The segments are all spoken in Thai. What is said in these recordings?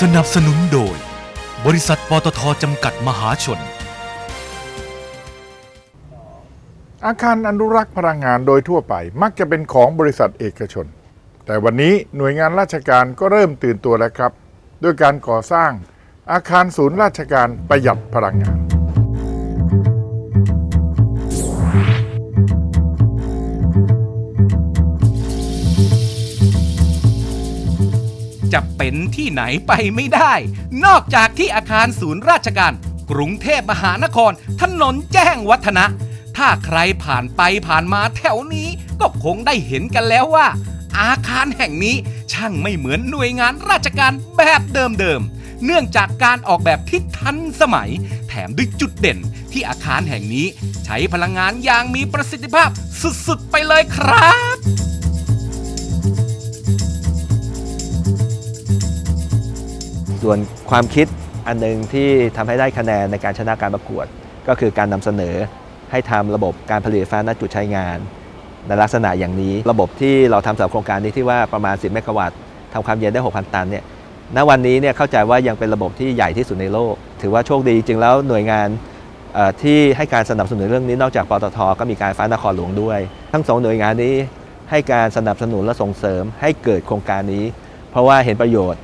สนับสนุนโดย บริษัทปตทจำกัดมหาชน อาคารอนุรักษ์พลังงานโดยทั่วไป มักจะเป็นของบริษัทเอกชน แต่วันนี้หน่วยงานราชการก็เริ่มตื่นตัวแล้วครับ ด้วยการก่อสร้างอาคารศูนย์ราชการประหยัดพลังงาน จะเป็นที่ไหนไปไม่ได้ นอกจากที่อาคารศูนย์ราชการ กรุงเทพมหานคร ถนนแจ้งวัฒนะ ถ้าใครผ่านไปผ่านมาแถวนี้ ก็คงได้เห็นกันแล้วว่า อาคารแห่งนี้ช่างไม่เหมือนหน่วยงานราชการแบบเดิมๆ เนื่องจากการออกแบบที่ทันสมัย แถมด้วยจุดเด่นที่อาคารแห่งนี้ ใช้พลังงานอย่างมีประสิทธิภาพสุดๆ ไปเลยครับ ส่วนความคิดอันหนึ่งที่ทำให้ได้คะแนนในการชนะการประกวด ก็คือการนำเสนอให้ทำระบบการผลิตไฟฟ้าณจุดใช้งาน ในลักษณะอย่างนี้ ระบบที่เราทำสำหรับโครงการนี้ที่ว่าประมาณ 10 เมกะวัตต์ทำความเย็นได้ 6,000 ตันเนี่ยณวันนี้เนี่ยเข้าใจว่ายังเป็นระบบที่ใหญ่ที่สุดในโลก ถือว่าโชคดีจริงแล้วหน่วยงานที่ให้การสนับสนุนเรื่องนี้นอกจากปตทก็มีการฟฟ้านครหลวงด้วย ทั้งสองหน่วยงานนี้ให้การสนับสนุนและส่งเสริมให้เกิดโครงการนี้ เพราะว่าเห็นประโยชน์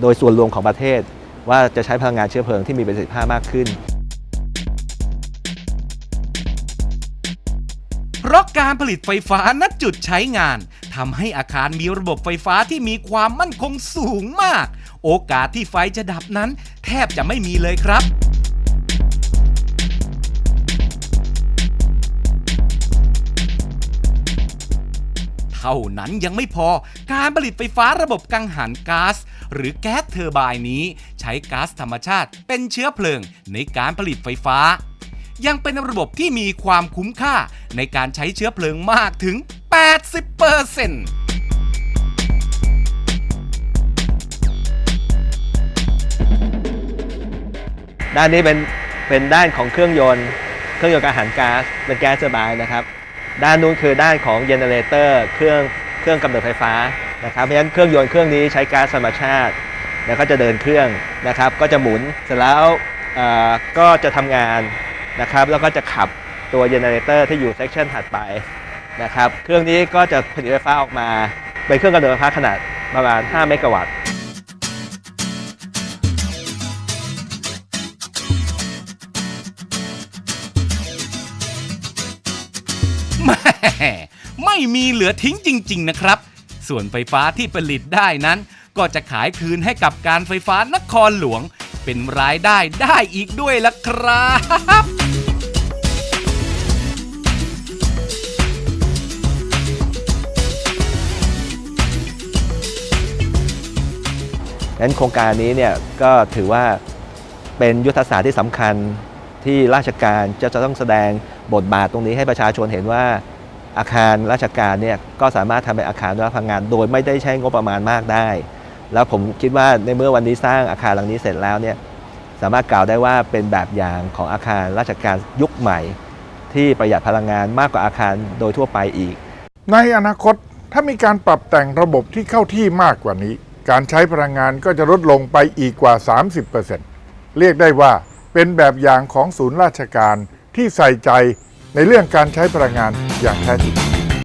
โดยส่วนรวมของประเทศ ว่าจะใช้พลังงานเชื้อเพลิงที่มีประสิทธิภาพมากขึ้น เพราะการผลิตไฟฟ้าณจุดใช้งานทำให้อาคารมีระบบไฟฟ้าที่มีความมั่นคงสูงมาก โอกาสที่ไฟจะดับนั้น แทบจะไม่มีเลยครับเท่านั้นยังไม่พอการผลิตไฟฟ้าระบบกังหันก๊าซ หรือแก๊สเทอร์ไบน์นี้ ใช้ก๊าซธรรมชาติเป็นเชื้อเพลิงในการผลิตไฟฟ้า ยังเป็นระบบที่มีความคุ้มค่าในการใช้เชื้อเพลิงมากถึง 80%ด้านนี้เป็นเป็นด้านของเครื่องยนต์ เครื่องยนต์การหันก๊าซเป็นแก๊สเทอร์ไบน์นะครับ ด้านนู้นคือด้านของเจเนเรเตอร์เครื่องเครื่องกำเนิดไฟฟ้า นะครับเพราะฉะนั้นเครื่องยนต์เครื่องนี้ใช้ก๊าซธรรมชาติแล้วก็จะเดินเครื่องนะครับ ก็จะหมุนเสร็จแล้วก็จะทำงานนะครับ แล้วก็จะขับตัวเจเนเรเตอร์ที่อยู่เซกชันถัดไปนะครับ เครื่องนี้ก็จะผลิตไฟฟ้าออกมา เป็นเครื่องกำเนิดไฟฟ้าขนาดประมาณ 5 เมกะวัตต์แหม่ไม่มีเหลือทิ้งจริง ๆ นะครับ ส่วนไฟฟ้าที่ผลิตได้นั้น ก็จะขายคืนให้กับการไฟฟ้านครหลวง เป็นรายได้ได้อีกด้วยล่ะครับนั้นโครงการนี้เนี่ยก็ถือว่าเป็นยุทธศาสตร์ที่สำคัญที่ราชการจะจะต้องแสดงบทบาทตรงนี้ให้ประชาชนเห็นว่า อาคารราชการเนี่ยก็สามารถทำเป็นอาคารรักษ์พลังงาน โดยไม่ได้ใช้งบประมาณมากได้ แล้วผมคิดว่าในเมื่อวันนี้สร้างอาคารหลังนี้เสร็จแล้วเนี่ยสามารถกล่าวได้ว่าเป็นแบบอย่างของอาคารราชการยุคใหม่ ที่ประหยัดพลังงานมากกว่าอาคารโดยทั่วไปอีก ในอนาคตถ้ามีการปรับแต่งระบบที่เข้าที่มากกว่านี้ การใช้พลังงานก็จะลดลงไปอีกกว่า 30%เรียกได้ว่าเป็นแบบอย่างของศูนย์ราชการที่ใส่ใจ ในเรื่องการใช้พลังงานอย่างแท้จริง